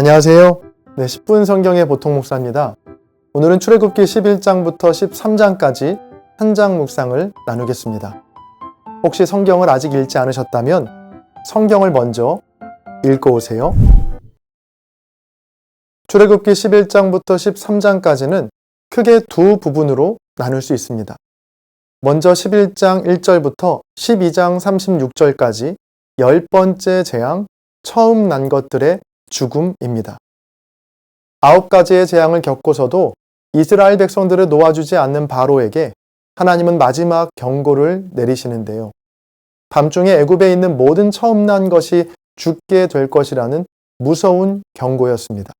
안녕하세요. 네, 10분 성경의 보통 목사입니다. 오늘은 출애굽기 11장부터 13장까지 한 장 묵상을 나누겠습니다. 혹시 성경을 아직 읽지 않으셨다면 성경을 먼저 읽고 오세요. 출애굽기 11장부터 13장까지는 크게 두 부분으로 나눌 수 있습니다. 먼저 11장 1절부터 12장 36절까지 열 번째 재앙, 처음 난 것들의 죽음입니다. 아홉 가지의 재앙을 겪고서도 이스라엘 백성들을 놓아주지 않는 바로에게 하나님은 마지막 경고를 내리시는데요. 밤중에 애굽에 있는 모든 처음 난 것이 죽게 될 것이라는 무서운 경고였습니다.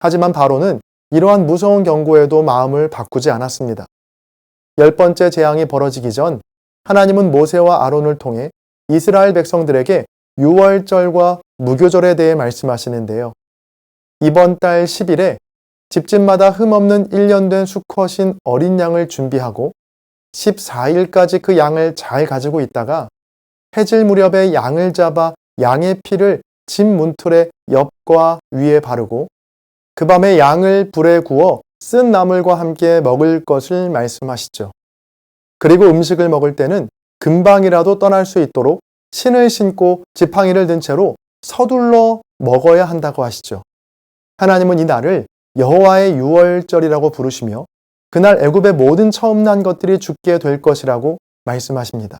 하지만 바로는 이러한 무서운 경고에도 마음을 바꾸지 않았습니다. 열 번째 재앙이 벌어지기 전 하나님은 모세와 아론을 통해 이스라엘 백성들에게 유월절과 무교절에 대해 말씀하시는데요. 이번 달 10일에 집집마다 흠없는 1년 된 수컷인 어린 양을 준비하고 14일까지 그 양을 잘 가지고 있다가 해질 무렵에 양을 잡아 양의 피를 집 문틀의 옆과 위에 바르고 그 밤에 양을 불에 구워 쓴 나물과 함께 먹을 것을 말씀하시죠. 그리고 음식을 먹을 때는 금방이라도 떠날 수 있도록 신을 신고 지팡이를 든 채로 서둘러 먹어야 한다고 하시죠. 하나님은 이 날을 여호와의 유월절이라고 부르시며 그날 애굽의 모든 처음 난 것들이 죽게 될 것이라고 말씀하십니다.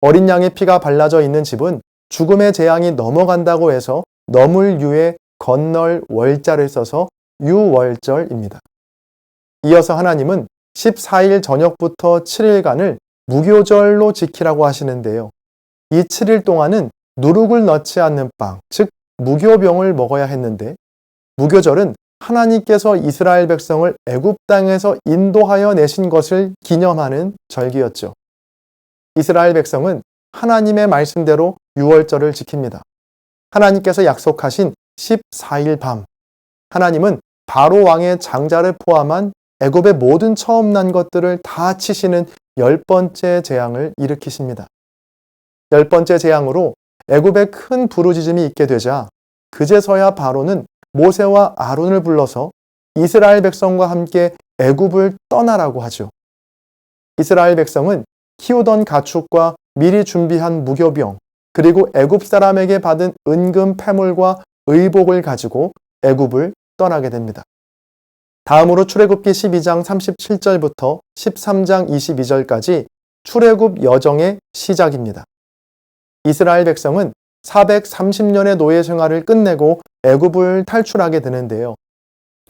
어린 양의 피가 발라져 있는 집은 죽음의 재앙이 넘어간다고 해서 넘을 유에 건널 월자를 써서 유월절입니다. 이어서 하나님은 14일 저녁부터 7일간을 무교절로 지키라고 하시는데요. 이 7일 동안은 누룩을 넣지 않는 빵, 즉 무교병을 먹어야 했는데 무교절은 하나님께서 이스라엘 백성을 애굽 땅에서 인도하여 내신 것을 기념하는 절기였죠. 이스라엘 백성은 하나님의 말씀대로 유월절을 지킵니다. 하나님께서 약속하신 14일 밤 하나님은 바로 왕의 장자를 포함한 애굽의 모든 처음 난 것들을 다 치시는 열 번째 재앙을 일으키십니다. 열 번째 재앙으로 애굽에 큰 부르짖음이 있게 되자 그제서야 바로는 모세와 아론을 불러서 이스라엘 백성과 함께 애굽을 떠나라고 하죠. 이스라엘 백성은 키우던 가축과 미리 준비한 무교병 그리고 애굽 사람에게 받은 은금 패물과 의복을 가지고 애굽을 떠나게 됩니다. 다음으로 출애굽기 12장 37절부터 13장 22절까지 출애굽 여정의 시작입니다. 이스라엘 백성은 430년의 노예 생활을 끝내고 애굽을 탈출하게 되는데요.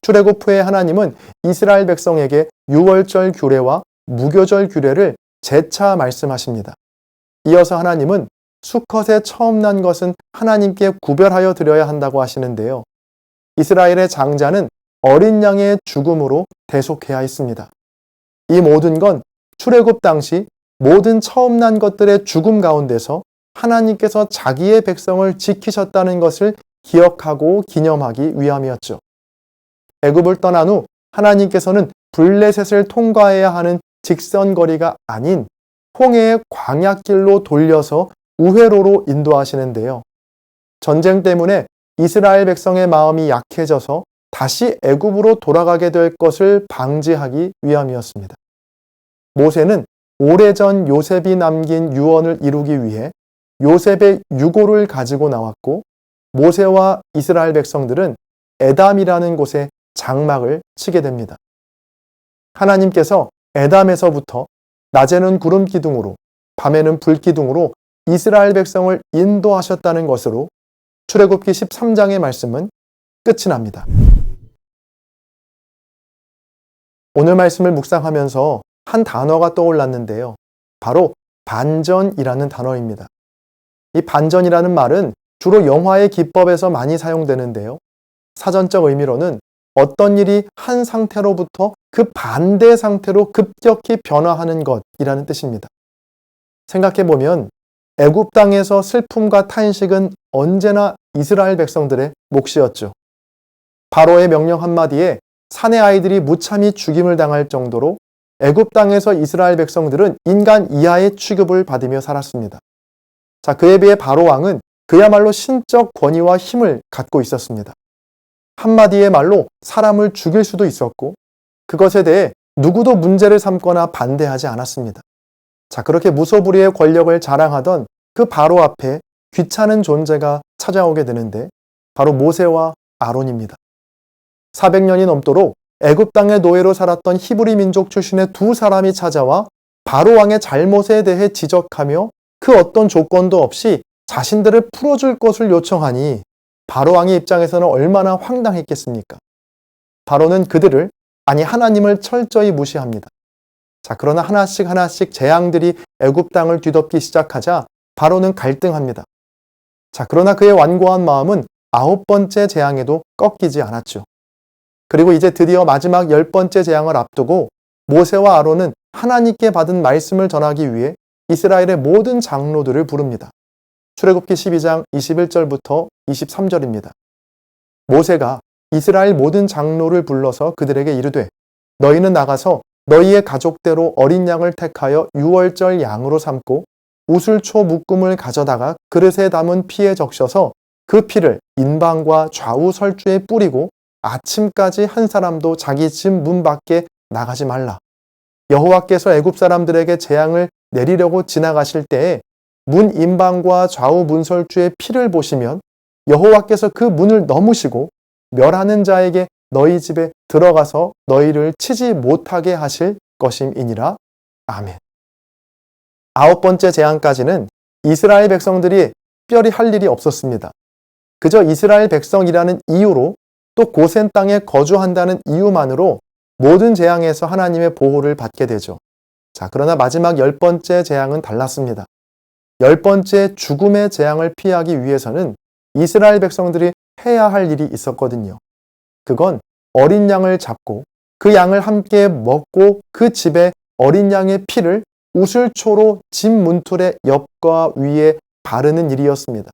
출애굽 후에 하나님은 이스라엘 백성에게 유월절 규례와 무교절 규례를 재차 말씀하십니다. 이어서 하나님은 수컷에 처음 난 것은 하나님께 구별하여 드려야 한다고 하시는데요. 이스라엘의 장자는 어린 양의 죽음으로 대속해야 했습니다. 이 모든 건 출애굽 당시 모든 처음 난 것들의 죽음 가운데서 하나님께서 자기의 백성을 지키셨다는 것을 기억하고 기념하기 위함이었죠. 애굽을 떠난 후 하나님께서는 블레셋을 통과해야 하는 직선거리가 아닌 홍해의 광약길로 돌려서 우회로로 인도하시는데요. 전쟁 때문에 이스라엘 백성의 마음이 약해져서 다시 애굽으로 돌아가게 될 것을 방지하기 위함이었습니다. 모세는 오래전 요셉이 남긴 유언을 이루기 위해 요셉의 유고를 가지고 나왔고 모세와 이스라엘 백성들은 에담이라는 곳에 장막을 치게 됩니다. 하나님께서 에담에서부터 낮에는 구름 기둥으로 밤에는 불 기둥으로 이스라엘 백성을 인도하셨다는 것으로 출애굽기 13장의 말씀은 끝이 납니다. 오늘 말씀을 묵상하면서 한 단어가 떠올랐는데요. 바로 반전이라는 단어입니다. 이 반전이라는 말은 주로 영화의 기법에서 많이 사용되는데요. 사전적 의미로는 어떤 일이 한 상태로부터 그 반대 상태로 급격히 변화하는 것이라는 뜻입니다. 생각해 보면 애굽 땅에서 슬픔과 탄식은 언제나 이스라엘 백성들의 몫이었죠. 바로의 명령 한마디에 사내 아이들이 무참히 죽임을 당할 정도로 애굽 땅에서 이스라엘 백성들은 인간 이하의 취급을 받으며 살았습니다. 자, 그에 비해 바로 왕은 그야말로 신적 권위와 힘을 갖고 있었습니다. 한마디의 말로 사람을 죽일 수도 있었고 그것에 대해 누구도 문제를 삼거나 반대하지 않았습니다. 자, 그렇게 무소불위의 권력을 자랑하던 그 바로 앞에 귀찮은 존재가 찾아오게 되는데 바로 모세와 아론입니다. 400년이 넘도록 애굽 땅의 노예로 살았던 히브리 민족 출신의 두 사람이 찾아와 바로 왕의 잘못에 대해 지적하며 그 어떤 조건도 없이 자신들을 풀어줄 것을 요청하니 바로 왕의 입장에서는 얼마나 황당했겠습니까? 바로는 그들을 아니 하나님을 철저히 무시합니다. 자, 그러나 하나씩 하나씩 재앙들이 애굽 땅을 뒤덮기 시작하자 바로는 갈등합니다. 자, 그러나 그의 완고한 마음은 아홉 번째 재앙에도 꺾이지 않았죠. 그리고 이제 드디어 마지막 열 번째 재앙을 앞두고 모세와 아론은 하나님께 받은 말씀을 전하기 위해 이스라엘의 모든 장로들을 부릅니다. 출애굽기 12장 21절부터 23절입니다. 모세가 이스라엘 모든 장로를 불러서 그들에게 이르되 너희는 나가서 너희의 가족대로 어린 양을 택하여 유월절 양으로 삼고 우슬초 묶음을 가져다가 그릇에 담은 피에 적셔서 그 피를 인방과 좌우 설주에 뿌리고 아침까지 한 사람도 자기 집 문 밖에 나가지 말라. 여호와께서 애굽 사람들에게 재앙을 내리려고 지나가실 때에 문 인방과 좌우 문설주의 피를 보시면 여호와께서 그 문을 넘으시고 멸하는 자에게 너희 집에 들어가서 너희를 치지 못하게 하실 것임이니라. 아멘. 아홉 번째 재앙까지는 이스라엘 백성들이 특별히 할 일이 없었습니다. 그저 이스라엘 백성이라는 이유로 또 고센 땅에 거주한다는 이유만으로 모든 재앙에서 하나님의 보호를 받게 되죠. 자, 그러나 마지막 열 번째 재앙은 달랐습니다. 열 번째 죽음의 재앙을 피하기 위해서는 이스라엘 백성들이 해야 할 일이 있었거든요. 그건 어린 양을 잡고 그 양을 함께 먹고 그 집에 어린 양의 피를 우슬초로 집 문틀의 옆과 위에 바르는 일이었습니다.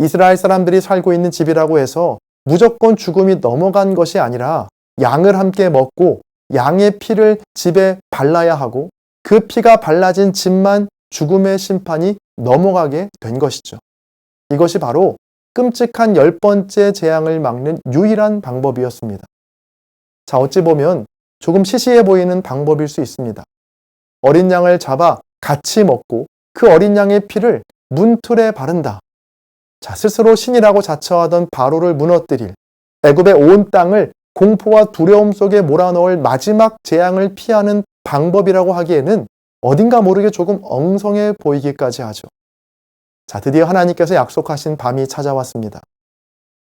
이스라엘 사람들이 살고 있는 집이라고 해서 무조건 죽음이 넘어간 것이 아니라 양을 함께 먹고 양의 피를 집에 발라야 하고 그 피가 발라진 집만 죽음의 심판이 넘어가게 된 것이죠. 이것이 바로 끔찍한 열 번째 재앙을 막는 유일한 방법이었습니다. 자, 어찌 보면 조금 시시해 보이는 방법일 수 있습니다. 어린 양을 잡아 같이 먹고 그 어린 양의 피를 문틀에 바른다. 자, 스스로 신이라고 자처하던 바로를 무너뜨릴 애굽의 온 땅을 공포와 두려움 속에 몰아넣을 마지막 재앙을 피하는 방법이라고 하기에는 어딘가 모르게 조금 엉성해 보이기까지 하죠. 자, 드디어 하나님께서 약속하신 밤이 찾아왔습니다.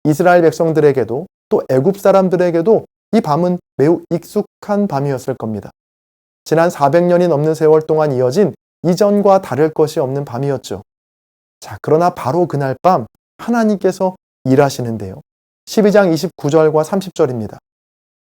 이스라엘 백성들에게도 또 애굽 사람들에게도 이 밤은 매우 익숙한 밤이었을 겁니다. 지난 400년이 넘는 세월 동안 이어진 이전과 다를 것이 없는 밤이었죠. 자, 그러나 바로 그날 밤 하나님께서 일하시는데요. 12장 29절과 30절입니다.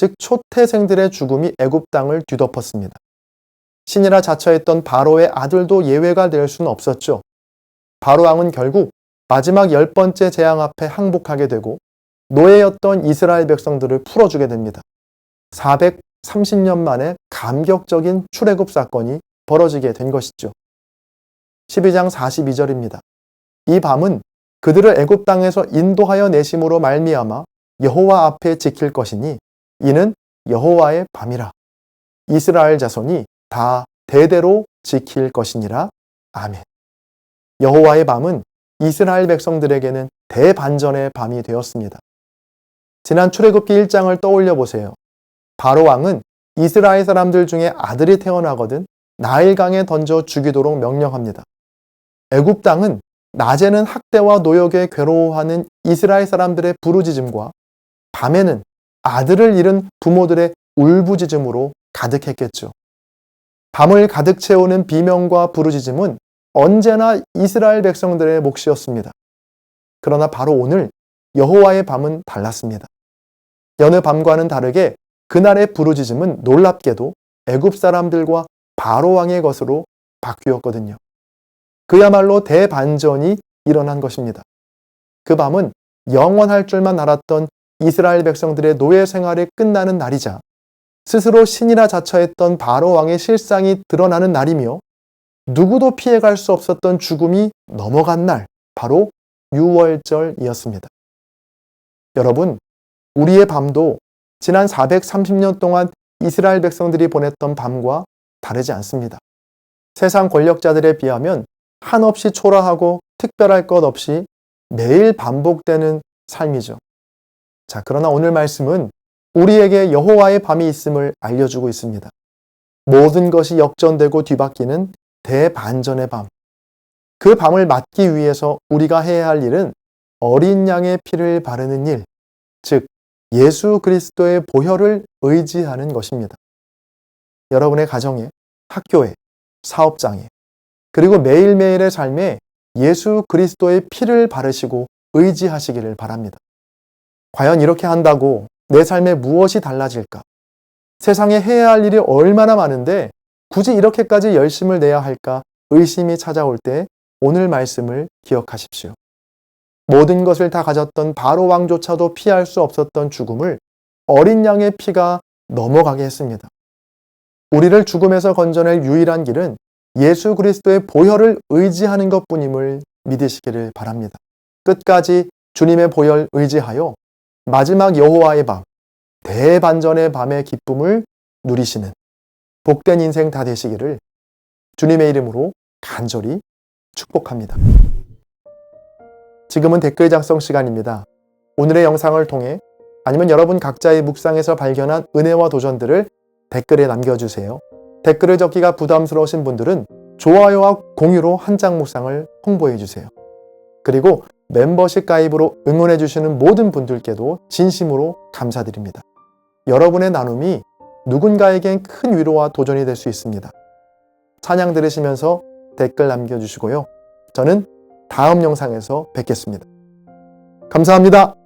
즉 초태생들의 죽음이 애굽 땅을 뒤덮었습니다. 신이라 자처했던 바로의 아들도 예외가 될 수는 없었죠. 바로 왕은 결국 마지막 열 번째 재앙 앞에 항복하게 되고 노예였던 이스라엘 백성들을 풀어주게 됩니다. 430년 만에 감격적인 출애굽 사건이 벌어지게 된 것이죠. 12장 42절입니다. 이 밤은 그들을 애굽 땅에서 인도하여 내심으로 말미암아 여호와 앞에 지킬 것이니 이는 여호와의 밤이라. 이스라엘 자손이 다 대대로 지킬 것이니라. 아멘. 여호와의 밤은 이스라엘 백성들에게는 대반전의 밤이 되었습니다. 지난 출애굽기 1장을 떠올려 보세요. 바로 왕은 이스라엘 사람들 중에 아들이 태어나거든 나일강에 던져 죽이도록 명령합니다. 애굽 땅은 낮에는 학대와 노역에 괴로워하는 이스라엘 사람들의 부르짖음과 밤에는 아들을 잃은 부모들의 울부짖음으로 가득했겠죠. 밤을 가득 채우는 비명과 부르짖음은 언제나 이스라엘 백성들의 몫이었습니다. 그러나 바로 오늘 여호와의 밤은 달랐습니다. 여느 밤과는 다르게 그날의 부르짖음은 놀랍게도 애굽 사람들과 바로 왕의 것으로 바뀌었거든요. 그야말로 대반전이 일어난 것입니다. 그 밤은 영원할 줄만 알았던 이스라엘 백성들의 노예 생활이 끝나는 날이자 스스로 신이라 자처했던 바로 왕의 실상이 드러나는 날이며 누구도 피해갈 수 없었던 죽음이 넘어간 날, 바로 6월절이었습니다. 여러분, 우리의 밤도 지난 430년 동안 이스라엘 백성들이 보냈던 밤과 다르지 않습니다. 세상 권력자들에 비하면 한없이 초라하고 특별할 것 없이 매일 반복되는 삶이죠. 자, 그러나 오늘 말씀은 우리에게 여호와의 밤이 있음을 알려주고 있습니다. 모든 것이 역전되고 뒤바뀌는 대반전의 밤. 그 밤을 맞기 위해서 우리가 해야 할 일은 어린 양의 피를 바르는 일, 즉 예수 그리스도의 보혈을 의지하는 것입니다. 여러분의 가정에, 학교에, 사업장에, 그리고 매일매일의 삶에 예수 그리스도의 피를 바르시고 의지하시기를 바랍니다. 과연 이렇게 한다고 내 삶에 무엇이 달라질까? 세상에 해야 할 일이 얼마나 많은데 굳이 이렇게까지 열심을 내야 할까 의심이 찾아올 때 오늘 말씀을 기억하십시오. 모든 것을 다 가졌던 바로 왕조차도 피할 수 없었던 죽음을 어린 양의 피가 넘어가게 했습니다. 우리를 죽음에서 건져낼 유일한 길은 예수 그리스도의 보혈을 의지하는 것 뿐임을 믿으시기를 바랍니다. 끝까지 주님의 보혈 의지하여 마지막 여호와의 밤, 대반전의 밤의 기쁨을 누리시는 복된 인생 다 되시기를 주님의 이름으로 간절히 축복합니다. 지금은 댓글 작성 시간입니다. 오늘의 영상을 통해 아니면 여러분 각자의 묵상에서 발견한 은혜와 도전들을 댓글에 남겨주세요. 댓글을 적기가 부담스러우신 분들은 좋아요와 공유로 한 장 묵상을 홍보해 주세요. 그리고 멤버십 가입으로 응원해 주시는 모든 분들께도 진심으로 감사드립니다. 여러분의 나눔이 누군가에겐 큰 위로와 도전이 될 수 있습니다. 찬양 들으시면서 댓글 남겨주시고요. 저는 다음 영상에서 뵙겠습니다. 감사합니다.